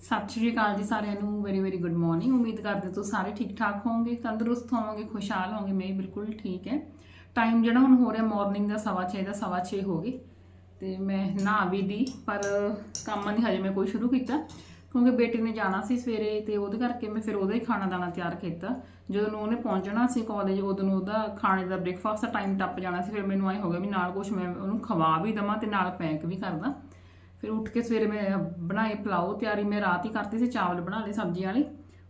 ਸਤਿ ਸ਼੍ਰੀ ਅਕਾਲ ਜੀ ਸਾਰਿਆਂ ਨੂੰ ਵੈਰੀ ਵੈਰੀ ਗੁੱਡ ਮਾਰਨਿੰਗ ਉਮੀਦ ਕਰਦੇ ਤੁਸੀਂ ਸਾਰੇ ਠੀਕ ਠਾਕ ਹੋਵੋਗੇ, ਤੰਦਰੁਸਤ ਹੋਵੋਗੇ, ਖੁਸ਼ਹਾਲ ਹੋਵੋਗੇ। ਮੈਂ ਬਿਲਕੁਲ ਠੀਕ ਹੈ। ਟਾਈਮ ਜਿਹੜਾ ਹੁਣ ਹੋ ਰਿਹਾ ਮਾਰਨਿੰਗ ਦਾ 6:30 ਦਾ 6:30 ਹੋ ਗਏ। ਤੇ ਮੈਂ ਨਹਾ ਵੀ ਦੀ ਪਰ ਕੰਮ ਨਹੀਂ ਹਜੇ ਮੈਂ ਕੋਈ ਸ਼ੁਰੂ ਕੀਤਾ। ਕਿਉਂਕਿ ਬੇਟੇ ਨੇ ਜਾਣਾ ਸੀ ਸਵੇਰੇ, ਤੇ ਉਹਦੇ ਕਰਕੇ ਮੈਂ ਫਿਰ ਉਹਦਾ ਹੀ ਖਾਣਾ ਦਾਣਾ ਤਿਆਰ ਕੀਤਾ। ਜਦੋਂ ਉਹਨੇ ਪਹੁੰਚਣਾ ਸੀ ਕਾਲਜ ਉਦੋਂ ਨੂੰ ਉਹਦਾ ਖਾਣੇ ਦਾ ਬ੍ਰੇਕਫਾਸਟ ਦਾ ਟਾਈਮ ਟੱਪ ਜਾਣਾ ਸੀ। ਫਿਰ ਮੈਨੂੰ ਆਏ ਹੋ ਗਿਆ ਵੀ ਨਾਲ ਕੁਝ ਮੈਂ ਉਹਨੂੰ ਖਵਾ ਵੀ ਦਵਾਂ ਤੇ ਨਾਲ ਪੈਕ ਵੀ ਕਰਦਾ। ਫਿਰ ਉੱਠ ਕੇ ਸਵੇਰੇ ਮੈਂ ਬਣਾਏ ਪਲਾਓ ਤਿਆਰੀ, ਮੈਂ ਰਾਤ ਹੀ ਕਰਤੀ ਸੀ, ਚਾਵਲ ਬਣਾ ਲਏ ਸਬਜ਼ੀ ਵਾਲੇ।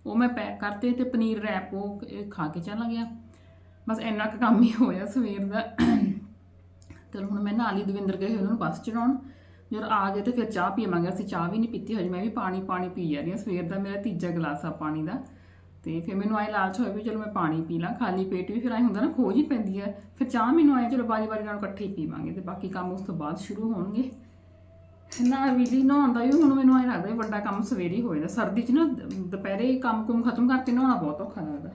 ਉਹ ਮੈਂ ਪੈਕ ਕਰਤੇ ਤੇ ਪਨੀਰ ਰੈਪ ਉਹ ਇਹ ਖਾ ਕੇ ਚਲਾ ਗਿਆ। ਬਸ ਇੰਨਾ ਕੁ ਕੰਮ ਹੀ ਹੋਇਆ ਸਵੇਰ ਦਾ। ਤੇ ਹੁਣ ਮੈਂ ਨਾਲ ਹੀ ਦਵਿੰਦਰ ਗਏ ਉਹਨਾਂ ਨੂੰ ਬੱਸ ਚੜਾਉਣ। ਜਦੋਂ ਆ ਗਏ ਤੇ ਫਿਰ ਚਾਹ ਪੀਵਾਂਗੇ। ਅਸੀਂ ਚਾਹ ਵੀ ਨਹੀਂ ਪੀਤੀ ਹਜੇ, ਮੈਂ ਵੀ ਪਾਣੀ ਪਾਣੀ ਪੀ ਜਾ ਰਹੀ ਹਾਂ। ਸਵੇਰ ਦਾ ਮੇਰਾ ਤੀਜਾ ਗਲਾਸ ਆ ਪਾਣੀ ਦਾ। ਤੇ ਫਿਰ ਮੈਨੂੰ ਆਏ ਲਾਲਚ ਹੋਇਆ ਵੀ ਚਲੋ ਮੈਂ ਪਾਣੀ ਪੀ ਲਾਂ। ਖਾਲੀ ਪੇਟ ਵੀ ਫਿਰ ਆਏ ਹੁੰਦਾ ਨਾ, ਖੋਜ ਹੀ ਪੈਂਦੀ ਹੈ। ਫਿਰ ਚਾਹ ਮੈਨੂੰ ਆਏ, ਚਲੋ ਬਾਰੀ ਬਾਰੀ ਨਾਲ ਇਕੱਠੇ ਹੀ ਪੀਵਾਂਗੇ ਤੇ ਬਾਕੀ ਕੰਮ ਉਸ ਤੋਂ ਬਾਅਦ ਸ਼ੁਰੂ ਹੋਣਗੇ। ਨਾ ਵਿਲੀ, ਨਹਾਉਣ ਦਾ ਹੀ ਹੁਣ ਮੈਨੂੰ ਐ ਲੱਗਦਾ ਵੀ ਵੱਡਾ ਕੰਮ ਸਵੇਰੇ ਹੀ ਹੋ ਜਾਂਦਾ ਸਰਦੀ 'ਚ ਨਾ ਦੁਪਹਿਰੇ ਕੰਮ ਕੁਮ ਖਤਮ ਕਰਕੇ ਨਹਾਉਣਾ ਬਹੁਤ ਔਖਾ ਲੱਗਦਾ।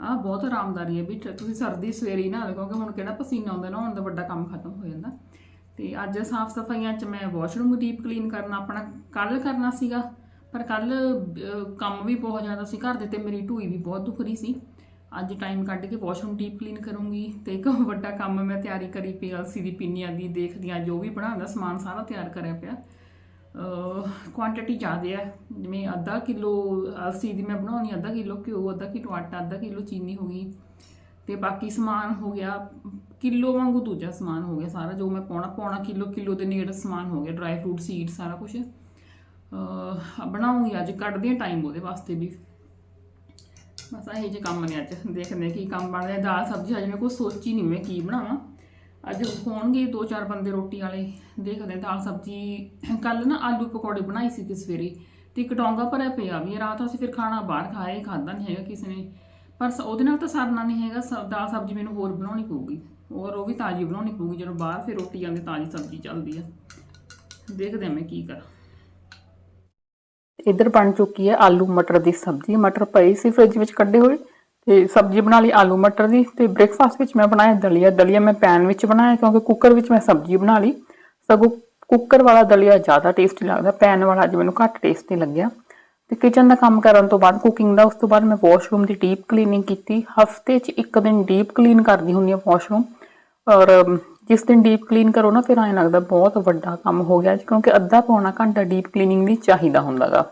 ਆਹ ਬਹੁਤ ਆਰਾਮਦਾਰੀ ਹੈ ਵੀ ਤੁਸੀਂ ਸਰਦੀ ਸਵੇਰੇ ਹੀ ਨਹਾ ਲਓ, ਕਿਉਂਕਿ ਹੁਣ ਕਿਹੜਾ ਪਸੀਨਾ ਆਉਂਦਾ ਨਹਾਉਣ ਦਾ, ਵੱਡਾ ਕੰਮ ਖਤਮ ਹੋ ਜਾਂਦਾ। ਤੇ ਅੱਜ ਸਾਫ਼ ਸਫਾਈਆਂ 'ਚ ਮੈਂ ਵਾਸ਼ਰੂਮ ਡੀਪ ਕਲੀਨ ਕਰਨਾ, ਆਪਣਾ ਕੱਲ ਕਰਨਾ ਸੀਗਾ, ਪਰ ਕੱਲ ਕੰਮ ਵੀ ਬਹੁਤ ਜ਼ਿਆਦਾ ਸੀ, ਘਰ ਦੇ ਤੇ ਮੇਰੀ ਢੂਈ ਵੀ ਬਹੁਤ ਦੁਖ ਰਹੀ ਸੀ। ਅੱਜ ਟਾਈਮ ਕੱਢ ਕੇ ਵਾਸ਼ਰੂਮ ਡੀਪ ਕਲੀਨ ਕਰੂੰਗੀ ਤੇ ਇੱਕ ਵੱਡਾ ਕੰਮ ਮੈਂ ਤਿਆਰੀ ਕਰੀ ਪਈ ਅਲਸੀ ਦੀ ਪਿੰਨੀਆਂ ਦੀ ਦੇਖਦੀਆਂ ਜੋ ਵੀ ਬਣਾਉਂਦਾ ਸਮਾਨ ਸਾਰਾ ਤਿਆਰ ਕਰਿਆ ਪਿਆ। ਕੁਆਂਟੀਟੀ ਜ਼ਿਆਦਾ ਹੈ ਜਿਵੇਂ ਅੱਧਾ ਕਿਲੋ ਅਲਸੀ ਦੀ ਮੈਂ ਬਣਾਉਣੀ, ਅੱਧਾ ਕਿਲੋ ਘਿਓ, ਅੱਧਾ ਕਿਲੋ ਆਟਾ, ਅੱਧਾ ਕਿਲੋ ਚੀਨੀ ਹੋ ਗਈ। ਤੇ ਬਾਕੀ ਸਮਾਨ ਹੋ ਗਿਆ, ਕਿਲੋ ਵਾਂਗੂ ਦੂਜਾ ਸਮਾਨ ਹੋ ਗਿਆ ਸਾਰਾ, ਜੋ ਮੈਂ ਪਾਉਣਾ ਪਾਉਣਾ ਕਿਲੋ ਕਿਲੋ ਦੇ ਨੇੜੇ ਸਮਾਨ ਹੋ ਗਿਆ ਡਰਾਈ ਫਰੂਟ ਸੀਡ ਸਾਰਾ ਕੁਝ ਬਣਾਉਂਗੀ ਅੱਜ, ਕੱਢਦੇ ਹਾਂ ਟਾਈਮ ਉਹਦੇ ਵਾਸਤੇ ਵੀ। ਬਸ ਇਹੋ ਜਿਹੇ ਕੰਮ ਨੇ ਅੱਜ। ਦੇਖਦੇ ਹਾਂ ਕੀ ਕੰਮ ਬਣ ਦਾਲ ਸਬਜ਼ੀ ਹਜੇ ਮੈਂ ਕੋਈ ਸੋਚੀ ਨਹੀਂ ਮੈਂ ਕੀ ਬਣਾਵਾਂ। ਅੱਜ ਹੋਣਗੇ ਦੋ ਚਾਰ ਬੰਦੇ ਰੋਟੀ ਵਾਲੇ। ਦੇਖਦੇ ਦਾਲ ਸਬਜ਼ੀ। ਕੱਲ ਨਾ ਆਲੂ ਪਕੌੜੇ ਬਣਾਈ ਸੀ ਤੇ ਸਵੇਰੇ ਤੇ ਇੱਕ ਡੋਂਗਾ ਭਰਿਆ ਪਿਆ ਵੀ ਰਾਤ ਅਸੀਂ ਫਿਰ ਖਾਣਾ ਬਾਹਰ ਖਾਏ ਖਾਦਾ ਨਹੀਂ ਹੈਗਾ ਕਿਸੇ ਨੇ। ਪਰ ਸ- ਉਹਦੇ ਨਾਲ ਤਾਂ ਸਰਨਾ ਨਹੀਂ ਹੈਗਾ। ਸ- ਦਾਲ ਸਬਜ਼ੀ ਮੈਨੂੰ ਹੋਰ ਬਣਾਉਣੀ ਪਊਗੀ। ਔਰ ਉਹ ਵੀ ਤਾਜ਼ੀ ਬਣਾਉਣੀ ਪਊਗੀ। ਜਦੋਂ ਬਾਹਰ ਫਿਰ ਰੋਟੀ ਜਾਂਦੀ ਤਾਜ਼ੀ ਸਬਜ਼ੀ ਚੱਲਦੀ ਆ ਦੇਖਦੇ ਹਾਂ ਮੈਂ ਕੀ ਕਰਾਂ। ਇੱਧਰ ਬਣ ਚੁੱਕੀ ਹੈ ਆਲੂ ਮਟਰ ਦੀ ਸਬਜ਼ੀ। ਮਟਰ ਪਈ ਸੀ ਫ੍ਰਿਜ ਵਿੱਚ ਕੱਢੇ ਹੋਏ ਤੇ ਸਬਜ਼ੀ ਬਣਾ ਲਈ ਆਲੂ ਮਟਰ ਦੀ ਤੇ ਬ੍ਰੇਕਫਾਸਟ ਵਿੱਚ ਮੈਂ ਬਣਾਇਆ ਦਲੀਆ। ਦਲੀਆ ਮੈਂ ਪੈਨ ਵਿੱਚ ਬਣਾਇਆ ਕਿਉਂਕਿ ਕੁੱਕਰ ਵਿੱਚ ਮੈਂ ਸਬਜ਼ੀ ਬਣਾ ਲਈ। ਸਗੋਂ ਕੁੱਕਰ ਵਾਲਾ ਦਲੀਆ ਜ਼ਿਆਦਾ ਟੇਸਟੀ ਲੱਗਦਾ। ਪੈਨ ਵਾਲਾ ਅੱਜ ਮੈਨੂੰ ਘੱਟ ਟੇਸਟੀ ਲੱਗਿਆ। ਤੇ ਕਿਚਨ ਦਾ ਕੰਮ ਕਰਨ ਤੋਂ ਬਾਅਦ ਕੁਕਿੰਗ ਦਾ ਉਸ ਤੋਂ ਬਾਅਦ ਮੈਂ ਵਾਸ਼ਰੂਮ ਦੀ ਡੀਪ ਕਲੀਨਿੰਗ ਕੀਤੀ। ਹਫ਼ਤੇ 'ਚ ਇੱਕ ਦਿਨ ਡੀਪ ਕਲੀਨ ਕਰਦੀ ਹੁੰਦੀ ਹਾਂ ਵਾਸ਼ਰੂਮ ਔਰ ਜਿਸ ਦਿਨ ਡੀਪ ਕਲੀਨ ਕਰੋ ਨਾ ਫਿਰ ਐਂ ਲੱਗਦਾ ਬਹੁਤ ਵੱਡਾ ਕੰਮ ਹੋ ਗਿਆ। ਕਿਉਂਕਿ ਅੱਧਾ ਪੌਣਾ ਘੰਟਾ ਡੀਪ ਕਲੀਨਿੰਗ ਲਈ ਚਾਹੀਦਾ ਹੁੰਦਾਗਾ।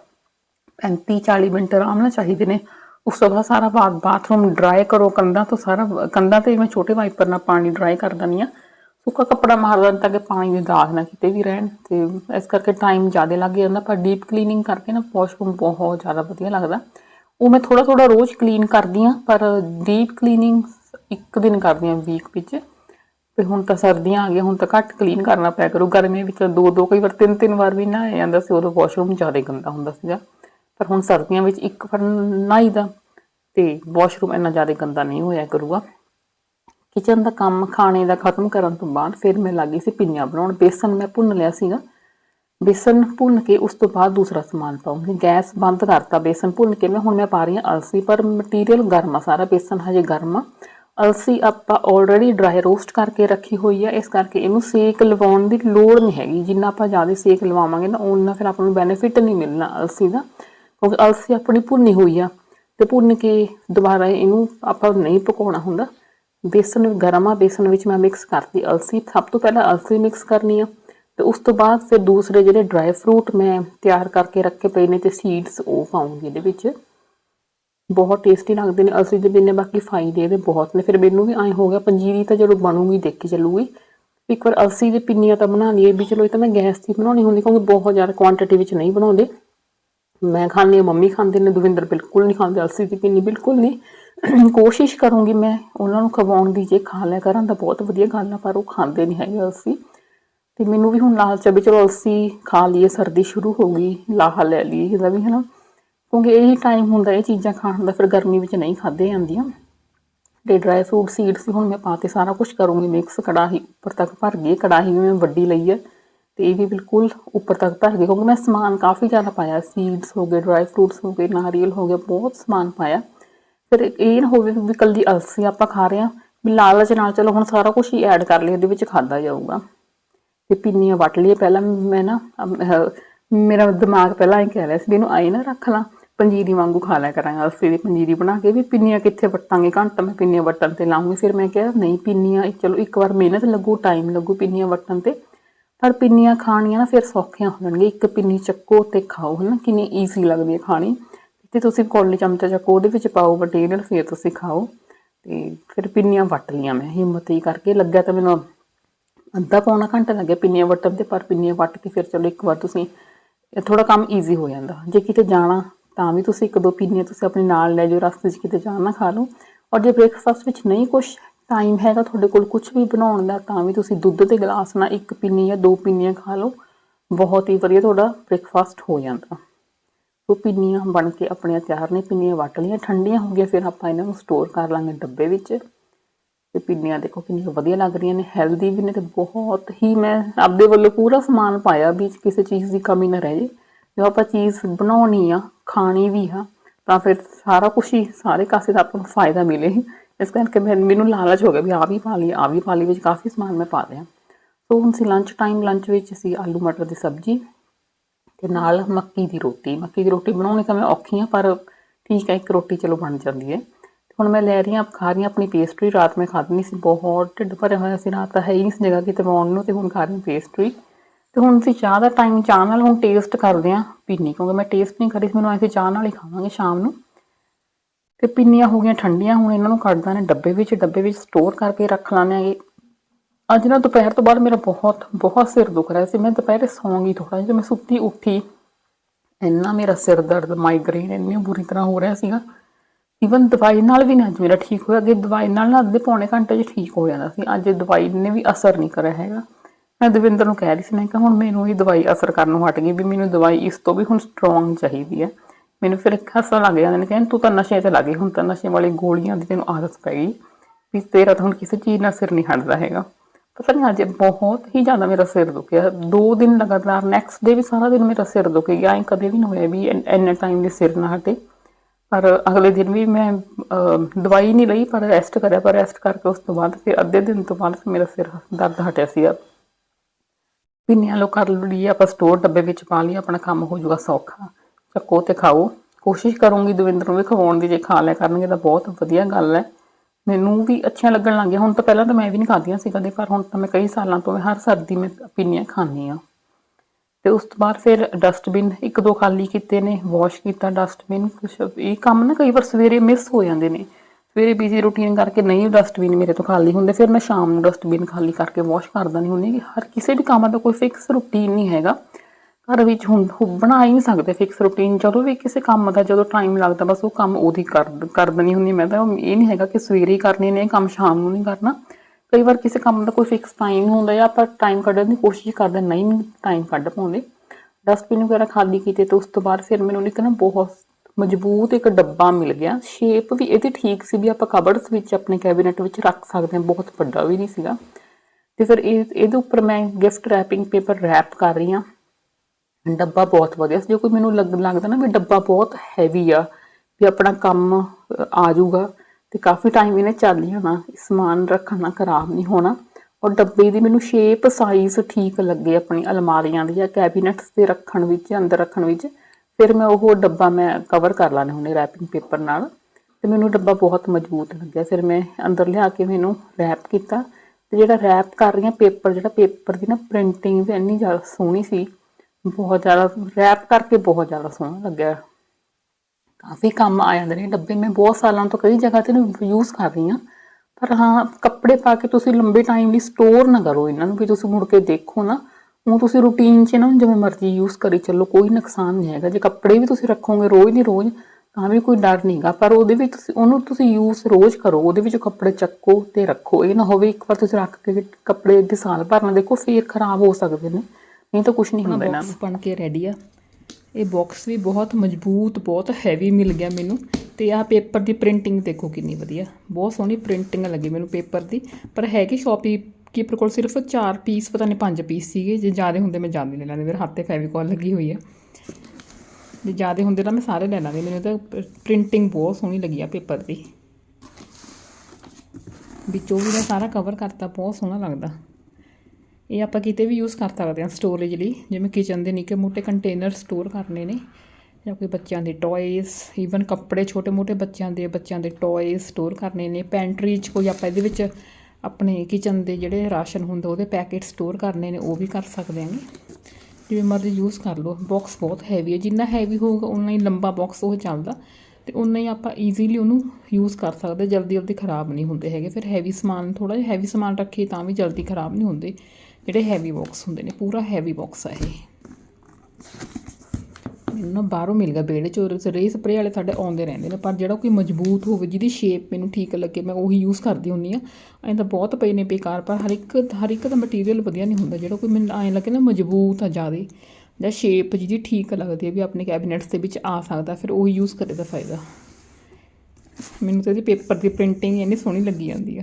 35 40 ਮਿੰਟ ਆਰਾਮ ਨਾਲ ਚਾਹੀਦੇ ਨੇ। ਉਸ ਤੋਂ ਬਾਅਦ ਸਾਰਾ ਬਾਥ ਬਾਥਰੂਮ ਡਰਾਈ ਕਰੋ, ਕੰਧਾਂ ਤੋਂ ਸਾਰਾ, ਕੰਧਾਂ ਤੇ ਮੈਂ ਛੋਟੇ ਵਾਈਪਰ ਨਾਲ ਪਾਣੀ ਡਰਾਈ ਕਰ ਦਿੰਦੀ ਆ ਸੁੱਕਾ ਕੱਪੜਾ ਮਾਰ ਦਿੰਦਾ ਤਾਂ ਕਿ ਪਾਣੀ ਦੇ ਦਾਗ ਨਾ ਕਿਤੇ ਵੀ ਰਹਿਣ। ਤੇ ਇਸ ਕਰਕੇ ਟਾਈਮ ਜ਼ਿਆਦਾ ਲੱਗ ਜਾਂਦਾ, ਪਰ ਡੀਪ ਕਲੀਨਿੰਗ ਕਰਕੇ ਨਾ ਵਾਸ਼ਰੂਮ ਬਹੁਤ ਜ਼ਿਆਦਾ ਵਧੀਆ ਲੱਗਦਾ। ਉਹ ਮੈਂ ਥੋੜਾ ਥੋੜਾ ਰੋਜ਼ ਕਲੀਨ ਕਰਦੀ ਆ ਪਰ ਡੀਪ ਕਲੀਨਿੰਗ ਇੱਕ ਦਿਨ ਕਰਦੀ ਆ ਵੀਕ ਵਿੱਚ। ਤੇ ਹੁਣ ਤਾਂ ਸਰਦੀਆਂ ਆ ਗਈਆਂ, ਹੁਣ ਤਾਂ ਘੱਟ ਕਲੀਨ ਕਰਨਾ ਪਿਆ ਕਰੂ। ਗਰਮੀ ਵਿੱਚ ਦੋ ਦੋ ਕਈ ਵਾਰ ਤਿੰਨ ਤਿੰਨ ਵਾਰ ਵੀ ਨਾ ਆ ਜਾਂਦਾ ਸੀ, ਉਦੋਂ ਵਾਸ਼ਰੂਮ ਜ਼ਿਆਦਾ ਗੰਦਾ ਹੁੰਦਾ ਸੀਗਾ। ਪਰ ਹੁਣ ਸਰਦੀਆਂ ਵਿੱਚ ਇੱਕ ਵਾਰ ਨਹਾਈਦਾ ਤੇ ਵਾਸ਼ਰੂਮ ਇੰਨਾ ਜ਼ਿਆਦਾ ਗੰਦਾ ਨਹੀਂ ਹੋਇਆ ਕਰੂਗਾ। ਕਿਚਨ ਦਾ ਕੰਮ ਖਾਣੇ ਦਾ ਖਤਮ ਕਰਨ ਤੋਂ ਬਾਅਦ ਫਿਰ ਮੈਂ ਲੱਗੀ ਸੀ ਪਿੰਨੀਆਂ ਬਣਾਉਣ। ਬੇਸਨ ਮੈਂ ਭੁੰਨ ਲਿਆ ਸੀਗਾ। ਬੇਸਨ ਭੁੰਨ ਕੇ ਉਸ ਤੋਂ ਬਾਅਦ ਦੂਸਰਾ ਸਮਾਨ ਪਾਉਂਗੀ। ਗੈਸ ਬੰਦ ਕਰਤਾ ਬੇਸਨ ਭੁੰਨ ਕੇ ਮੈਂ। ਹੁਣ ਮੈਂ ਪਾ ਰਹੀ ਹਾਂ ਅਲਸੀ, ਪਰ ਮਟੀਰੀਅਲ ਗਰਮ ਆ, ਸਾਰਾ ਬੇਸਨ ਹਜੇ ਗਰਮ ਆ। ਅਲਸੀ ਆਪਾਂ ਆਲਰੇਡੀ ਡਰਾਈ ਰੋਸਟ ਕਰਕੇ ਰੱਖੀ ਹੋਈ ਆ। ਇਸ ਕਰਕੇ ਇਹਨੂੰ ਸੇਕ ਲਵਾਉਣ ਦੀ ਲੋੜ ਨਹੀਂ ਹੈਗੀ। ਜਿੰਨਾ ਆਪਾਂ ਜ਼ਿਆਦਾ ਸੇਕ ਲਵਾਵਾਂਗੇ ਨਾ ਉਨਾ ਫਿਰ ਆਪਾਂ ਨੂੰ ਬੈਨੀਫਿਟ ਨਹੀਂ ਮਿਲਣਾ ਅਲਸੀ ਦਾ। ਕਿਉਂਕਿ ਅਲਸੀ ਆਪਣੀ ਭੁੰਨੀ ਹੋਈ ਆ ਤੇ ਭੁੰਨ ਕੇ ਦੁਬਾਰਾ ਇਹਨੂੰ ਆਪਾਂ ਨਹੀਂ ਪਕਾਉਣਾ ਹੁੰਦਾ। ਬੇਸਨ, ਗਰਮ ਆ, ਬੇਸਨ ਵਿੱਚ ਮੈਂ ਮਿਕਸ ਕਰਤੀ ਅਲਸੀ। ਸਭ ਤੋਂ ਪਹਿਲਾਂ ਅਲਸੀ ਮਿਕਸ ਕਰਨੀ ਆ ਤੇ ਉਸ ਤੋਂ ਬਾਅਦ ਫਿਰ ਦੂਸਰੇ ਜਿਹੜੇ ਡਰਾਈ ਫਰੂਟ ਮੈਂ ਤਿਆਰ ਕਰਕੇ ਰੱਖੇ ਪਏ ਨੇ ਤੇ ਸੀਡਸ ਉਹ ਪਾਉਂਗੀ ਇਹਦੇ ਵਿੱਚ। ਬਹੁਤ ਟੇਸਟੀ ਲੱਗਦੇ ਨੇ। ਅਲਸੀ ਦੇ ਬਿੰਨੇ ਬਾਕੀ ਫਾਇਦੇ ਇਹਦੇ ਬਹੁਤ ਨੇ। ਫਿਰ ਮੈਨੂੰ ਵੀ ਐਂ ਹੋ ਗਿਆ, ਪੰਜੀਰੀ ਤਾਂ ਜਦੋਂ ਬਣੂਗੀ, ਦੇਖੀ ਚੱਲੂਗੀ। ਇੱਕ ਵਾਰ ਅਲਸੀ ਦੇ ਪਿੰਨੀਆਂ ਤਾਂ ਬਣਾ ਲਈਏ ਵੀ ਚਲੋ ਇਹ ਤਾਂ ਮੈਂ ਗੈਸ ਤੇ ਬਣਾਉਣੀ ਹੁੰਦੀ ਕਿਉਂਕਿ ਬਹੁਤ ਜ਼ਿਆਦਾ ਕੁਆਂਟੀਟੀ ਵਿੱਚ ਨਹੀਂ ਬਣਾਉਂਦੇ। ਮੈਂ ਖਾਂਦੀ ਹਾਂ, ਮੰਮੀ ਖਾਂਦੇ ਨੇ, ਦਵਿੰਦਰ ਬਿਲਕੁਲ ਨਹੀਂ ਖਾਂਦੇ, ਅਲਸੀ ਦੀ ਪਿੰਨੀ ਬਿਲਕੁਲ ਨਹੀਂ। ਕੋਸ਼ਿਸ਼ ਕਰੂੰਗੀ ਮੈਂ ਉਹਨਾਂ ਨੂੰ ਖਵਾਉਣ ਦੀ, ਜੇ ਖਾ ਲਿਆ ਕਰਨ ਤਾਂ ਬਹੁਤ ਵਧੀਆ ਗੱਲ ਆ, ਪਰ ਉਹ ਖਾਂਦੇ ਨਹੀਂ ਹੈਗੇ ਅਲਸੀ। ਤੇ ਮੈਨੂੰ ਵੀ ਹੁਣ ਲਾਲਚ ਆ ਵੀ ਚਲੋ ਅਲਸੀ ਖਾ ਲਈਏ, ਸਰਦੀ ਸ਼ੁਰੂ ਹੋ ਗਈ, ਲਾਹਾ ਲੈ ਲਈਏ ਇਹਦਾ ਵੀ, ਹਨਾ। ਕਿਉਂਕਿ ਇਹੀ ਟਾਈਮ ਹੁੰਦਾ, ਇਹ ਚੀਜ਼ਾਂ ਖਾਣ ਦਾ, ਫਿਰ ਗਰਮੀ ਵਿੱਚ ਨਹੀਂ ਖਾਦੇ ਜਾਂਦੀਆਂ। ਤੇ ਡਰਾਈ ਫਰੂਟ ਸੀਡਸ ਹੁਣ ਮੈਂ ਪਾ ਕੇ ਸਾਰਾ ਕੁਝ ਕਰੂੰਗੀ ਮਿਕਸ ਕੜਾਹੀ ਉੱਪਰ ਤੱਕ ਭਰ ਗਈ, ਕੜਾਹੀ ਵੀ ਮੈਂ ਵੱਡੀ ਲਈ ਹੈ ਤੇ ਇਹ ਵੀ ਬਿਲਕੁਲ ਉੱਪਰ ਤੱਕ ਭਰ ਗਈ ਕਿਉਂਕਿ ਮੈਂ ਸਮਾਨ ਕਾਫੀ ਜ਼ਿਆਦਾ ਪਾਇਆ ਸੀਡਸ ਹੋ ਗਏ ਡਰਾਈ ਫਰੂਟਸ ਹੋ ਗਏ, ਨਾਰੀਅਲ ਹੋ ਗਿਆ, ਬਹੁਤ ਸਮਾਨ ਪਾਇਆ। ਫਿਰ ਇਹ ਨਾ ਹੋਵੇ ਵੀ ਕੱਲੀ ਅਲਸੀ ਆਪਾਂ ਖਾ ਰਹੇ ਹਾਂ, ਵੀ ਲਾਲਚ ਨਾਲ ਚਲੋ ਹੁਣ ਸਾਰਾ ਕੁਝ ਹੀ ਐਡ ਕਰ ਲਿਆ ਇਹਦੇ ਵਿੱਚ ਖਾਦਾ ਜਾਊਗਾ। ਤੇ ਪਿੰਨੀਆਂ ਵੱਟ ਲਈਏ ਪਹਿਲਾਂ ਮੈਂ ਨਾ ਮੇਰਾ ਦਿਮਾਗ ਪਹਿਲਾਂ ਹੀ ਕਹਿ ਰਿਹਾ ਸੀ ਵੀ ਇਹਨੂੰ ਆਏ ਨਾ ਰੱਖ ਲਾਂ, ਪੰਜੀਰੀ ਵਾਂਗੂ ਖਾ ਲਿਆ ਕਰਾਂਗੇ, ਅਲਸੀ ਦੀ ਪੰਜੀਰੀ ਬਣਾ ਕੇ ਵੀ ਪਿੰਨੀਆਂ ਕਿੱਥੇ ਵੱਟਾਂਗੇ, ਘੰਟਾ ਮੈਂ ਪਿੰਨੀਆਂ ਵੱਟਣ ਤੇ ਲਾਉਂਗੀ ਫਿਰ ਮੈਂ ਕਿਹਾ ਨਹੀਂ, ਪਿੰਨੀਆਂ ਚਲੋ ਇੱਕ ਵਾਰ ਮਿਹਨਤ ਲੱਗੂ ਟਾਈਮ ਲੱਗੂ ਪਿੰਨੀਆਂ ਵੱਟਣ ਤੇ ਪਰ ਪਿੰਨੀਆਂ ਖਾਣੀਆਂ ਨਾ ਫਿਰ ਸੌਖੀਆਂ ਹੋ ਜਾਣਗੀਆਂ। ਇੱਕ ਪਿੰਨੀ ਚੱਕੋ ਤੇ ਖਾਓ, ਹਨਾ? ਕਿੰਨੀ ਈਜ਼ੀ ਲੱਗਦੀ ਹੈ ਖਾਣੀ। ਤੇ ਤੁਸੀਂ ਕੌਲੀ ਚਮਚਾ ਚੱਕੋ, ਉਹਦੇ ਵਿੱਚ ਪਾਓ ਮਟੀਰੀਅਲ ਫਿਰ ਤੁਸੀਂ ਖਾਓ। ਤੇ ਫਿਰ ਪਿੰਨੀਆਂ ਵੱਟ ਲੀਆਂ ਮੈਂ, ਹਿੰਮਤ ਹੀ ਕਰਕੇ। ਲੱਗਿਆ ਤਾਂ ਮੈਨੂੰ ਅੱਧਾ ਪੌਣਾ ਘੰਟਾ ਲੱਗਿਆ ਪਿੰਨੀਆਂ ਵੱਟਣ ਤੇ, ਪਰ ਪਿੰਨੀਆਂ ਵੱਟ ਕੇ ਫਿਰ ਚਲੋ ਇੱਕ ਵਾਰ ਤੁਸੀਂ, ਇਹ ਥੋੜਾ ਕੰਮ ਈਜ਼ੀ ਹੋ ਜਾਂਦਾ। ਜੇ ਕਿਤੇ ਜਾਣਾ, ਤਾਂ ਵੀ ਤੁਸੀਂ ਇੱਕ ਦੋ ਪਿੰਨੀਆਂ ਤੁਸੀਂ ਆਪਣੇ ਨਾਲ ਲੈ ਜਾਓ, ਰਸਤੇ 'ਚ ਕਿਤੇ ਜਾਣਾ ਖਾ ਲਓ। ਔਰ ਜੇ ਬ੍ਰੇਕਫਾਸਟ ਵਿੱਚ ਨਹੀਂ ਕੁਝ ਟਾਈਮ ਹੈਗਾ ਤੁਹਾਡੇ ਕੋਲ ਕੁਝ ਵੀ ਬਣਾਉਣ ਦਾ, ਤਾਂ ਵੀ ਤੁਸੀਂ ਦੁੱਧ ਦੇ ਗਲਾਸ ਨਾਲ ਇੱਕ ਪਿੰਨੀ ਜਾਂ ਦੋ ਪਿੰਨੀਆਂ ਖਾ ਲਓ। ਬਹੁਤ ਹੀ ਵਧੀਆ ਤੁਹਾਡਾ ਬ੍ਰੇਕਫਾਸਟ ਹੋ ਜਾਂਦਾ। ਉਹ ਪਿੰਨੀਆਂ ਬਣ ਕੇ ਆਪਣੀਆਂ ਤਿਆਰ ਨੇ, ਪਿੰਨੀਆਂ ਵੱਟ ਲਈਆਂ, ਠੰਡੀਆਂ ਹੋ ਗਈਆਂ, ਫਿਰ ਆਪਾਂ ਇਹਨਾਂ ਨੂੰ ਸਟੋਰ ਕਰ ਲਾਂਗੇ ਡੱਬੇ ਵਿੱਚ। ਤੇ ਪਿੰਨੀਆਂ ਦੇਖੋ ਕਿੰਨੀਆਂ ਵਧੀਆ ਲੱਗ ਰਹੀਆਂ ਨੇ ਹੈਲਦੀ ਵੀ ਨੇ ਤੇ ਬਹੁਤ ਹੀ ਮੈਂ ਆਪਦੇ ਵੱਲੋਂ ਪੂਰਾ ਸਮਾਨ ਪਾਇਆ ਵੀ ਕਿਸੇ ਚੀਜ਼ ਦੀ ਕਮੀ ਨਾ ਰਹਿ। ਜੇ ਜੋ ਆਪਾਂ ਚੀਜ਼ ਬਣਾਉਣੀ ਆ, ਖਾਣੀ ਵੀ ਆ, ਤਾਂ ਫਿਰ ਸਾਰਾ ਕੁਝ ਹੀ ਸਾਰੇ ਕਾਸੇ ਦਾ ਆਪਾਂ ਨੂੰ ਫਾਇਦਾ ਮਿਲੇ। ਇਸ ਕਰਕੇ ਮੈਂ ਮੈਨੂੰ ਲਾਲਚ ਹੋ ਗਿਆ ਵੀ ਆ ਵੀ ਪਾ ਲਈ ਆ ਵੀ ਪਾ ਲਈ ਵਿੱਚ ਕਾਫੀ ਸਮਾਨ ਮੈਂ ਪਾ ਲਿਆ। ਸੋ ਹੁਣ ਸੀ ਲੰਚ ਟਾਈਮ ਲੰਚ ਵਿੱਚ ਸੀ ਆਲੂ ਮਟਰ ਦੀ ਸਬਜ਼ੀ ਤੇ ਨਾਲ ਮੱਕੀ ਦੀ ਰੋਟੀ। ਮੱਕੀ ਦੀ ਰੋਟੀ ਬਣਾਉਣੀ ਤਾਂ ਮੈਂ ਔਖੀ ਆ ਪਰ ਠੀਕ ਹੈ, ਇੱਕ ਰੋਟੀ ਚਲੋ ਬਣ ਜਾਂਦੀ ਹੈ। ਤੇ ਹੁਣ ਮੈਂ ਲੈ ਰਹੀ ਹਾਂ, ਖਾ ਰਹੀ ਹਾਂ ਆਪਣੀ ਪੇਸਟਰੀ ਰਾਤ ਮੈਂ ਖਾਧੀ ਨਹੀਂ ਸੀ, ਬਹੁਤ ਢਿੱਡ ਭਰਿਆ ਹੋਇਆ ਸੀ, ਰਾਤ ਤਾਂ ਹੈ ਹੀ ਨਹੀਂ ਸੀ ਜਗ੍ਹਾ ਕਿਤੇ ਪਾਉਣ ਨੂੰ, ਤੇ ਹੁਣ ਖਾ ਰਹੀ ਪੇਸਟਰੀ ਤੇ ਹੁਣ ਅਸੀਂ ਚਾਹ ਦਾ ਟਾਈਮ ਚਾਹ ਨਾਲ ਹੁਣ ਟੇਸਟ ਕਰਦੇ ਹਾਂ। ਪੀਣੀ ਕਿਉਂਕਿ ਮੈਂ ਟੇਸਟ ਨਹੀਂ ਕਰੀ ਸੀ ਮੈਨੂੰ ਐਸੀ ਚਾਹ ਨਾਲ ਹੀ ਖਾਵਾਂਗੇ ਸ਼ਾਮ ਨੂੰ। ਤੇ ਪਿੰਨੀਆਂ ਹੋ ਗਈਆਂ, ਠੰਡੀਆਂ ਹੁਣ ਇਹਨਾਂ ਨੂੰ ਕੱਢਦਾ ਨੇ ਡੱਬੇ ਵਿੱਚ ਡੱਬੇ ਵਿੱਚ ਸਟੋਰ ਕਰਕੇ ਰੱਖ ਲਾਣੇ ਆਗੇ ਅੱਜ ਨਾ ਦੁਪਹਿਰ ਤੋਂ ਬਾਅਦ ਮੇਰਾ ਬਹੁਤ ਬਹੁਤ ਸਿਰ ਦੁਖ ਰਿਹਾ ਸੀ। ਮੈਂ ਦੁਪਹਿਰੇ ਸੌਂਗੀ ਥੋੜਾ ਜਿਹਾ ਮੈਂ ਸੁੱਤੀ ਉੱਠੀ। ਇੰਨਾ ਮੇਰਾ ਸਿਰ ਦਰਦ ਮਾਈਗ੍ਰੇਨ ਇੰਨੀ ਬੁਰੀ ਤਰ੍ਹਾਂ ਹੋ ਰਿਹਾ ਸੀਗਾ। ਇਵਨ ਦਵਾਈ ਨਾਲ ਵੀ ਨਾ ਅੱਜ ਮੇਰਾ ਠੀਕ ਹੋਇਆ। ਅੱਗੇ ਦਵਾਈ ਨਾਲ ਨਾ ਅੱਧੇ ਪੌਣੇ ਘੰਟੇ 'ਚ ਠੀਕ ਹੋ ਜਾਂਦਾ ਸੀ। ਅੱਜ ਦਵਾਈ ਨੇ ਵੀ ਅਸਰ ਨਹੀਂ ਕਰਿਆ ਹੈਗਾ। ਮੈਂ ਦਵਿੰਦਰ ਨੂੰ ਕਹਿ ਰਹੀ ਸੀ, ਮੈਂ ਕਿਹਾ ਹੁਣ ਮੈਨੂੰ ਇਹ ਦਵਾਈ ਅਸਰ ਕਰਨ ਨੂੰ ਹਟ ਗਈ ਵੀ ਮੈਨੂੰ ਦਵਾਈ ਇਸ ਤੋਂ ਵੀ ਹੁਣ ਸਟਰੋਂਗ ਚਾਹੀਦੀ ਹੈ। ਮੈਨੂੰ ਫਿਰ ਇੱਕ ਹਾਸਾ ਲੱਗ ਜਾਂਦੇ ਨੇ, ਕਹਿੰਦੇ ਤੂੰ ਤਾਂ ਨਸ਼ੇ ਤੇ ਲੱਗੀ ਹੁਣ ਤਾਂ ਨਸ਼ੇ ਵਾਲੀ ਗੋਲੀਆਂ ਦੀ ਤੈਨੂੰ ਆਦਤ ਪੈ ਗਈ ਵੀ ਤੇਰਾ ਤਾਂ ਹੁਣ ਕਿਸੇ ਚੀਜ਼ ਨਾਲ ਸਿਰ ਨਹੀਂ ਹਟਦਾ ਹੈਗਾ। ਪਤਾ ਨਹੀਂ ਅੱਜ ਬਹੁਤ ਹੀ ਜ਼ਿਆਦਾ ਮੇਰਾ ਸਿਰ ਦੁਖਿਆ। ਦੋ ਦਿਨ ਲਗਾਤਾਰ ਨੈਕਸਟ ਡੇ ਵੀ ਸਾਰਾ ਦਿਨ ਮੇਰਾ ਸਿਰ ਦੁਖ ਗਿਆ। ਐਂ ਕਦੇ ਵੀ ਨਹੀਂ ਹੋਇਆ ਵੀ ਇੰਨੇ ਟਾਈਮ ਦੇ ਸਿਰ ਨਾ ਹਟੇ। ਪਰ ਅਗਲੇ ਦਿਨ ਵੀ ਮੈਂ ਦਵਾਈ ਨਹੀਂ ਲਈ, ਪਰ ਰੈਸਟ ਕਰਿਆ, ਪਰ ਰੈਸਟ ਕਰਕੇ ਉਸ ਤੋਂ ਬਾਅਦ ਫਿਰ ਅੱਧੇ ਦਿਨ ਤੋਂ ਬਾਅਦ ਮੇਰਾ ਸਿਰ ਦਰਦ ਹਟਿਆ ਸੀ ਪਿੰਨੀਆਂ ਲੋ ਕਰ ਲਈ ਆਪਾਂ ਸਟੋਰ ਡੱਬੇ ਵਿੱਚ ਪਾ ਲਈ ਆਪਣਾ ਕੰਮ ਹੋ ਜਾਊਗਾ ਸੌਖਾ। ਚੱਕੋ ਤੇ ਖਾਓ। ਕੋਸ਼ਿਸ਼ ਕਰੂੰਗੀ ਦਵਿੰਦਰ ਨੂੰ ਵੀ ਖਵਾਉਣ ਦੀ, ਜੇ ਖਾ ਲਿਆ ਕਰਨਗੇ ਤਾਂ ਬਹੁਤ ਵਧੀਆ ਗੱਲ ਹੈ। ਮੈਨੂੰ ਵੀ ਅੱਛੀਆਂ ਲੱਗਣ ਲੱਗ ਗਈਆਂ। ਹੁਣ ਤਾਂ ਪਹਿਲਾਂ ਤਾਂ ਮੈਂ ਵੀ ਨਹੀਂ ਖਾਧੀਆਂ ਸੀ ਕਦੇ, ਪਰ ਹੁਣ ਤਾਂ ਮੈਂ ਕਈ ਸਾਲਾਂ ਤੋਂ ਮੈਂ ਹਰ ਸਰਦੀ ਮੈਂ ਪਿੰਨੀਆਂ ਖਾਂਦੀ ਆ ਤੇ ਉਸ ਤੋਂ ਬਾਅਦ ਫਿਰ ਡਸਟਬਿਨ ਇੱਕ ਦੋ ਖਾਲੀ ਕੀਤੇ ਨੇ ਵਾਸ਼ ਕੀਤਾ ਡਸਟਬਿਨ ਕੁਛ ਇਹ ਕੰਮ ਨਾ ਕਈ ਵਾਰ ਸਵੇਰੇ ਮਿਸ ਹੋ ਜਾਂਦੇ ਨੇ। ਸਵੇਰੇ ਬਿਜ਼ੀ ਰੂਟੀਨ ਕਰਕੇ ਨਹੀਂ ਡਸਟਬਿਨ ਮੇਰੇ ਤੋਂ ਖਾਲੀ ਹੁੰਦੇ, ਫਿਰ ਮੈਂ ਸ਼ਾਮ ਨੂੰ ਡਸਟਬਿਨ ਖਾਲੀ ਕਰਕੇ ਵਾਸ਼ ਕਰਦਾ ਨਹੀਂ ਹੁੰਦੀ। ਕਿ ਹਰ ਕਿਸੇ ਵੀ ਕੰਮ ਦਾ ਕੋਈ ਫਿਕਸ ਰੂਟੀਨ ਨਹੀਂ ਹੈਗਾ। ਘਰ ਵਿੱਚ ਹੁਣ ਬਣਾ ਹੀ ਨਹੀਂ ਸਕਦੇ ਫਿਕਸ ਰੂਟੀਨ ਜਦੋਂ ਵੀ ਕਿਸੇ ਕੰਮ ਦਾ ਜਦੋਂ ਟਾਈਮ ਲੱਗਦਾ, ਬਸ ਉਹ ਕੰਮ ਉਹਦੀ ਕਰ ਕਰ ਦੇਣੀ ਹੁੰਦੀ ਮੈਂ ਤਾਂ ਉਹ ਇਹ ਨਹੀਂ ਹੈਗਾ ਕਿ ਸਵੇਰੇ ਹੀ ਕਰਨੇ ਨੇ ਕੰਮ ਸ਼ਾਮ ਨੂੰ ਨਹੀਂ ਕਰਨਾ। ਕਈ ਵਾਰ ਕਿਸੇ ਕੰਮ ਦਾ ਕੋਈ ਫਿਕਸ ਟਾਈਮ ਹੁੰਦਾ ਜਾਂ ਆਪਾਂ ਟਾਈਮ ਕੱਢਣ ਦੀ ਕੋਸ਼ਿਸ਼ ਕਰਦੇ ਨਹੀਂ ਟਾਈਮ ਕੱਢ ਪਾਉਂਦੇ। ਡਸਟਬਿਨ ਵਗੈਰਾ ਖਾਲੀ ਕੀਤੇ ਤੇ ਉਸ ਤੋਂ ਬਾਅਦ ਫਿਰ ਮੈਨੂੰ ਇੱਕ ਨਾ ਬਹੁਤ ਮਜ਼ਬੂਤ ਇੱਕ ਡੱਬਾ ਮਿਲ ਗਿਆ। ਸ਼ੇਪ ਵੀ ਇਹਦੀ ਠੀਕ ਸੀ ਵੀ ਆਪਾਂ ਕਬਰਡਸ ਵਿੱਚ ਆਪਣੇ ਕੈਬਿਨਟ ਵਿੱਚ ਰੱਖ ਸਕਦੇ ਹਾਂ, ਬਹੁਤ ਵੱਡਾ ਵੀ ਨਹੀਂ ਸੀਗਾ। ਤੇ ਫਿਰ ਇਹ, ਇਹਦੇ ਉੱਪਰ ਮੈਂ ਗਿਫਟ ਰੈਪਿੰਗ ਪੇਪਰ ਰੈਪ ਕਰ ਰਹੀ ਹਾਂ। ਡੱਬਾ ਬਹੁਤ ਵਧੀਆ ਸੀ। ਜੇ ਕੋਈ ਮੈਨੂੰ ਲੱਗ, ਲੱਗਦਾ ਨਾ ਵੀ ਡੱਬਾ ਬਹੁਤ ਹੈਵੀ ਆ, ਵੀ ਆਪਣਾ ਕੰਮ ਆ ਜਾਊਗਾ ਤੇ ਕਾਫੀ ਟਾਈਮ ਇਹਨੇ ਚੱਲ ਜਾਣਾ, ਸਮਾਨ ਰੱਖਣਾ ਖਰਾਬ ਨਹੀਂ ਹੋਣਾ। ਔਰ ਡੱਬੇ ਦੀ ਮੈਨੂੰ ਸ਼ੇਪ ਸਾਈਜ਼ ਠੀਕ ਲੱਗੇ ਆਪਣੀ ਅਲਮਾਰੀਆਂ ਦੀ ਜਾਂ ਕੈਬਿਨਟਸ ਤੇ ਰੱਖਣ ਵਿੱਚ, ਅੰਦਰ ਰੱਖਣ ਵਿੱਚ। ਫਿਰ ਮੈਂ ਉਹ ਡੱਬਾ ਮੈਂ ਕਵਰ ਕਰ ਲਾਣੇ ਹੁੰਦੇ ਰੈਪਿੰਗ ਪੇਪਰ ਨਾਲ ਤੇ ਮੈਨੂੰ ਡੱਬਾ ਬਹੁਤ ਮਜ਼ਬੂਤ ਲੱਗਿਆ। ਫਿਰ ਮੈਂ ਅੰਦਰ ਲਿਆ ਕੇ ਮੈਨੂੰ ਰੈਪ ਕੀਤਾ ਤੇ ਜਿਹੜਾ ਰੈਪ ਕਰ ਰਹੀ ਹਾਂ ਪੇਪਰ ਜਿਹੜਾ ਪੇਪਰ ਦੀ ਨਾ ਪ੍ਰਿੰਟਿੰਗ ਵੀ ਇੰਨੀ ਜ਼ਿਆਦਾ ਸੋਹਣੀ ਸੀ ਬਹੁਤ ਜ਼ਿਆਦਾ ਰੈਪ ਕਰਕੇ ਬਹੁਤ ਜ਼ਿਆਦਾ ਸੋਹਣਾ ਲੱਗਿਆ। ਕਾਫੀ ਕੰਮ ਆ ਜਾਂਦੇ ਨੇ। ਡੱਬੇ ਮੈਂ ਬਹੁਤ ਸਾਲਾਂ ਤੋਂ ਕਈ ਜਗ੍ਹਾ ਤੇ ਯੂਜ਼ ਕਰ ਰਹੀ ਹਾਂ। ਪਰ ਹਾਂ, ਕੱਪੜੇ ਪਾ ਕੇ ਤੁਸੀਂ ਲੰਬੇ ਟਾਈਮ ਲਈ ਸਟੋਰ ਨਾ ਕਰੋ ਇਹਨਾਂ ਨੂੰ ਵੀ ਤੁਸੀਂ ਮੁੜ ਕੇ ਦੇਖੋ ਨਾ। ਉਹ ਤੁਸੀਂ ਰੂਟੀਨ 'ਚ ਇਹਨਾਂ ਨੂੰ ਜਿਵੇਂ ਮਰਜ਼ੀ ਯੂਜ਼ ਕਰੀ ਚੱਲੋ, ਕੋਈ ਨੁਕਸਾਨ ਨਹੀਂ ਹੈਗਾ। ਜੇ ਕੱਪੜੇ ਵੀ ਤੁਸੀਂ ਰੱਖੋਗੇ ਰੋਜ਼ ਦੀ ਰੋਜ਼, ਤਾਂ ਵੀ ਕੋਈ ਡਰ ਨਹੀਂਗਾ। ਪਰ ਉਹਦੇ ਵਿੱਚ ਤੁਸੀਂ, ਉਹਨੂੰ ਤੁਸੀਂ ਯੂਜ਼ ਰੋਜ਼ ਕਰੋ। ਉਹਦੇ ਵਿੱਚ ਕੱਪੜੇ ਚੱਕੋ ਤੇ ਰੱਖੋ। ਇਹ ਨਾ ਹੋਵੇ ਇੱਕ ਵਾਰ ਤੁਸੀਂ ਰੱਖ ਕੇ ਕੱਪੜੇ ਦੀ ਸਾਲ ਭਰ ਨਾ ਦੇਖੋ, ਫੇਰ ਖਰਾਬ ਹੋ ਸਕਦੇ ਨੇ। ਨਹੀਂ ਤਾਂ ਕੁਝ ਨਹੀਂ ਹੁੰਦਾ ਇਹਨਾਂ ਨੂੰ। ਬਣ ਕੇ ਰੈਡੀ ਆ। ਇਹ ਬਾਕਸ ਵੀ ਬਹੁਤ ਮਜ਼ਬੂਤ ਬਹੁਤ ਹੈਵੀ ਮਿਲ ਗਿਆ ਮੈਨੂੰ। ਤੇ ਆਹ ਪੇਪਰ ਦੀ ਪ੍ਰਿੰਟਿੰਗ ਦੇਖੋ ਕਿੰਨੀ ਵਧੀਆ। ਬਹੁਤ ਸੋਹਣੀ ਪ੍ਰਿੰਟਿੰਗ ਲੱਗੀ ਮੈਨੂੰ ਪੇਪਰ ਦੀ। ਪਰ ਹੈ ਕਿ ਸ਼ਾਪੀ ਕੀਪਰ ਕੋਲ ਸਿਰਫ 4 ਪੀਸ ਪਤਾ ਨਹੀਂ 5 ਪੀਸ ਸੀਗੇ। ਜੇ ਜ਼ਿਆਦਾ ਹੁੰਦੇ ਮੈਂ ਜ਼ਿਆਦਾ ਲੈ ਲੈਂਦੀ ਮੇਰੇ ਹੱਥ ਤੇ ਫੈਵੀਕੋਲ ਲੱਗੀ ਹੋਈ ਆ। ਜੇ ਜ਼ਿਆਦਾ ਹੁੰਦੇ ਤਾਂ ਮੈਂ ਸਾਰੇ ਲੈ ਲਾਂਗੀ ਮੈਨੂੰ ਤਾਂ ਪ੍ਰਿੰਟਿੰਗ ਬਹੁਤ ਸੋਹਣੀ ਲੱਗੀ ਆ ਪੇਪਰ ਦੀ। ਵਿੱਚੋਂ ਵੀ ਮੈਂ ਸਾਰਾ ਕਵਰ ਕਰਤਾ ਬਹੁਤ ਸੋਹਣਾ ਲੱਗਦਾ। ਇਹ ਆਪਾਂ ਕਿਤੇ ਵੀ ਯੂਜ਼ ਕਰ ਸਕਦੇ ਹਾਂ ਸਟੋਰੇਜ ਲਈ, ਜਿਵੇਂ ਕਿਚਨ ਦੇ ਨਿੱਕੇ ਮੋਟੇ ਕੰਟੇਨਰ ਸਟੋਰ ਕਰਨੇ ਨੇ, ਜਾਂ ਕੋਈ ਬੱਚਿਆਂ ਦੇ ਟੌਇਜ਼ ਈਵਨ ਕੱਪੜੇ ਛੋਟੇ ਮੋਟੇ ਬੱਚਿਆਂ ਦੇ ਬੱਚਿਆਂ ਦੇ ਟੌਇਜ਼ ਸਟੋਰ ਕਰਨੇ ਨੇ ਪੈਂਟਰੀ 'ਚ ਕੋਈ ਆਪਾਂ ਇਹਦੇ ਵਿੱਚ ਆਪਣੇ ਕਿਚਨ ਦੇ ਜਿਹੜੇ ਰਾਸ਼ਨ ਹੁੰਦਾ, ਉਹਦੇ ਪੈਕੇਟ ਸਟੋਰ ਕਰਨੇ ਨੇ, ਉਹ ਵੀ ਕਰ ਸਕਦੇ ਹਾਂ ਜਿਵੇਂ ਮਰਜ਼ੀ ਯੂਜ਼ ਕਰ ਲਓ ਬਾਕਸ ਬਹੁਤ ਹੈਵੀ ਹੈ, ਜਿੰਨਾ ਹੈਵੀ ਹੋਊਗਾ ਉਨਾ ਹੀ ਲੰਬਾ ਬਾਕਸ ਉਹ ਚੱਲਦਾ, ਤੇ ਉਨਾ ਹੀ ਆਪਾਂ ਈਜ਼ੀਲੀ ਉਹਨੂੰ ਯੂਜ਼ ਕਰ ਸਕਦੇ ਜਲਦੀ ਜਲਦੀ ਖਰਾਬ ਨਹੀਂ ਹੁੰਦੇ ਹੈਗੇ, ਫਿਰ ਹੈਵੀ ਸਮਾਨ ਥੋੜਾ ਜਿਹਾ ਹੈਵੀ ਸਮਾਨ ਰੱਖੀਏ ਤਾਂ ਵੀ ਜਲਦੀ ਖਰਾਬ ਨਹੀਂ ਹੁੰਦੇ। ਜਿਹੜੇ ਹੈਵੀ ਬਾਕਸ ਹੁੰਦੇ ਨੇ, ਪੂਰਾ ਹੈਵੀ ਬਾਕਸ ਆ ਇਹ। ਮੈਨੂੰ ਨਾ ਬਾਹਰੋਂ ਮਿਲ ਗਿਆ ਬੇੜੇ ਚੋਰ ਰੇ ਸਪਰੇ ਵਾਲੇ ਸਾਡੇ ਆਉਂਦੇ ਰਹਿੰਦੇ ਨੇ, ਪਰ ਜਿਹੜਾ ਕੋਈ ਮਜ਼ਬੂਤ ਹੋਵੇ, ਜਿਹਦੀ ਸ਼ੇਪ ਮੈਨੂੰ ਠੀਕ ਲੱਗੇ, ਮੈਂ ਉਹੀ ਯੂਜ਼ ਕਰਦੀ ਹੁੰਨੀ ਆ ਐਂ ਤਾਂ ਬਹੁਤ ਪਏ ਨੇ ਬੇਕਾਰ, ਪਰ ਹਰ ਇੱਕ ਹਰ ਇੱਕ ਦਾ ਮਟੀਰੀਅਲ ਵਧੀਆ ਨਹੀਂ ਹੁੰਦਾ, ਜਿਹੜਾ ਕੋਈ ਮੈਨੂੰ ਐਂ ਲੱਗੇ ਨਾ ਮਜ਼ਬੂਤ ਆ ਜ਼ਿਆਦੇ, ਜਾਂ ਸ਼ੇਪ ਜਿਹਦੀ ਠੀਕ ਲੱਗਦੀ ਹੈ ਵੀ ਆਪਣੇ ਕੈਬਨਿਟਸ ਦੇ ਵਿੱਚ ਆ ਸਕਦਾ, ਫਿਰ ਉਹੀ ਯੂਜ਼ ਕਰੇ ਦਾ ਫਾਇਦਾ। ਮੈਨੂੰ ਤਾਂ ਇਹਦੀ ਪੇਪਰ ਦੀ ਪ੍ਰਿੰਟਿੰਗ ਇੰਨੀ ਸੋਹਣੀ ਲੱਗੀ ਜਾਂਦੀ ਆ।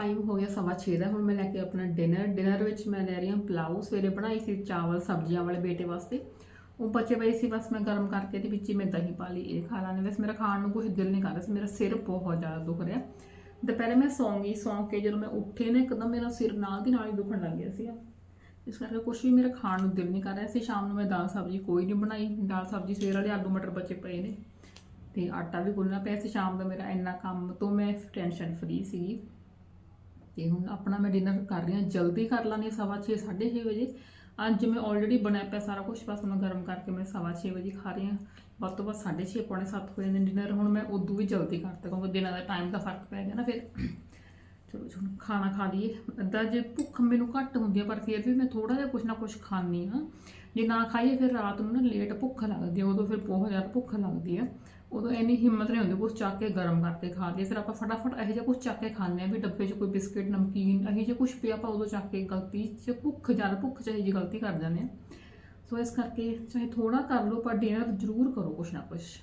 ਟਾਈਮ ਹੋ ਗਿਆ ਸਵਾ ਛੇ ਦਾ, ਹੁਣ ਮੈਂ ਲੈ ਕੇ ਆਪਣਾ ਡਿਨਰ ਡਿਨਰ ਵਿੱਚ ਮੈਂ ਲੈ ਰਹੀ ਹਾਂ ਪਲਾਉ ਸਵੇਰੇ ਬਣਾਈ ਸੀ ਚਾਵਲ, ਸਬਜ਼ੀਆਂ ਵਾਲੇ ਬੇਟੇ ਵਾਸਤੇ। ਉਹ ਬਚੇ ਪਏ ਸੀ, ਬਸ ਮੈਂ ਗਰਮ ਕਰਕੇ ਇਹਦੇ ਵਿੱਚ ਹੀ ਮੈਂ ਦਹੀਂ ਪਾ ਲਈ, ਇਹ ਖਾ ਲਾਂਗੇ। ਵੈਸੇ ਮੇਰਾ ਖਾਣ ਨੂੰ ਕੁਝ ਦਿਲ ਨਹੀਂ ਕਰ ਰਿਹਾ ਸੀ, ਮੇਰਾ ਸਿਰ ਬਹੁਤ ਜ਼ਿਆਦਾ ਦੁਖ ਰਿਹਾ। ਦੁਪਹਿਰੇ ਮੈਂ ਸੌਂ ਗਈ, ਸੌਂ ਕੇ ਜਦੋਂ ਮੈਂ ਉੱਠੇ ਨਾ, ਇੱਕਦਮ ਮੇਰਾ ਸਿਰ ਨਾਲ ਦੀ ਨਾਲ ਹੀ ਦੁਖਣ ਲੱਗ ਗਿਆ ਸੀਗਾ। ਇਸ ਕਰਕੇ ਕੁਝ ਵੀ ਮੇਰਾ ਖਾਣ ਨੂੰ ਦਿਲ ਨਹੀਂ ਕਰ ਰਿਹਾ ਸੀ। ਸ਼ਾਮ ਨੂੰ ਮੈਂ ਦਾਲ ਸਬਜ਼ੀ ਕੋਈ ਨਹੀਂ ਬਣਾਈ। ਦਾਲ ਸਬਜ਼ੀ ਸਵੇਰ ਵਾਲੇ ਆਲੂ ਮਟਰ ਬਚੇ ਪਏ ਨੇ ਤੇ ਆਟਾ ਵੀ ਗੁੰਨਣਾ ਪਿਆ ਸੀ। ਸ਼ਾਮ ਦਾ ਮੇਰਾ ਇੰਨਾ ਕੰਮ ਤੋਂ ਮੈਂ ਟੈਨਸ਼ਨ ਫਰੀ ਸੀਗੀ। ਤੇ ਹੁਣ ਆਪਣਾ ਮੈਂ ਡਿਨਰ ਕਰ ਰਹੀ ਹਾਂ ਜਲਦੀ ਕਰ ਲਾਂਗੇ ਸਵਾ ਛੇ, ਸਾਢੇ 6:30 ਵਜੇ। ਅੱਜ ਮੈਂ ਆਲਰੇਡੀ ਬਣਾਇਆ ਪਿਆ ਸਾਰਾ ਕੁਝ ਬਸ ਮੈਂ ਗਰਮ ਕਰਕੇ ਮੈਂ ਸਵਾ ਛੇ ਵਜੇ ਖਾ ਰਹੀ ਹਾਂ। ਵੱਧ ਤੋਂ ਵੱਧ 6:30 ਪੌਣੇ 7 ਹੋ ਜਾਂਦੇ ਡਿਨਰ ਹੁਣ ਮੈਂ ਉਦੋਂ ਵੀ ਜਲਦੀ ਕਰਤਾ ਕਿਉਂਕਿ ਦਿਨਾਂ ਦਾ ਟਾਈਮ ਦਾ ਫ਼ਰਕ ਪੈ ਗਿਆ ਨਾ ਫਿਰ। ਚਲੋ ਹੁਣ ਖਾਣਾ ਖਾ ਲਈਏ। ਅੱਧਾ ਜੇ ਭੁੱਖ ਮੈਨੂੰ ਘੱਟ ਹੁੰਦੀ ਹੈ ਪਰ ਫਿਰ ਵੀ ਮੈਂ ਥੋੜਾ ਜਿਹਾ ਕੁਛ ਨਾ ਕੁਛ ਖਾਣੀ ਹਾਂ। ਜੇ ਨਾ ਖਾਈਏ ਫਿਰ ਰਾਤ ਨੂੰ ਨਾ ਲੇਟ ਭੁੱਖ ਲੱਗਦੀ ਹੈ ਉਦੋਂ ਫਿਰ ਬਹੁਤ ਜ਼ਿਆਦਾ ਭੁੱਖ ਲੱਗਦੀ ਹੈ ਉਦੋਂ ਇੰਨੀ ਹਿੰਮਤ ਨਹੀਂ ਹੁੰਦੀ ਕੁਛ ਚੱਕ ਕੇ ਗਰਮ ਕਰਕੇ ਖਾ ਲਈਏ। ਫਿਰ ਆਪਾਂ ਫਟਾਫਟ ਇਹੋ ਜਿਹਾ ਕੁਛ ਚੱਕ ਕੇ ਖਾਂਦੇ ਆ ਵੀ ਡੱਬੇ 'ਚ ਕੋਈ ਬਿਸਕਿਟ, ਨਮਕੀਨ, ਇਹੋ ਜਿਹਾ ਕੁਛ ਪਿਆ ਆਪਾਂ ਉਦੋਂ ਚੱਕ ਕੇ ਗਲਤੀ 'ਚ ਭੁੱਖ, ਜ਼ਿਆਦਾ ਭੁੱਖ ਚਾਹੀ ਜਿਹੀ ਗਲਤੀ ਕਰ ਜਾਂਦੇ ਆ ਸੋ ਇਸ ਕਰਕੇ ਚਾਹੇ ਥੋੜਾ ਕਰ ਲਓ, ਪਰ ਡਿਨਰ ਜ਼ਰੂਰ ਕਰੋ ਕੁਛ ਨਾ ਕੁਛ।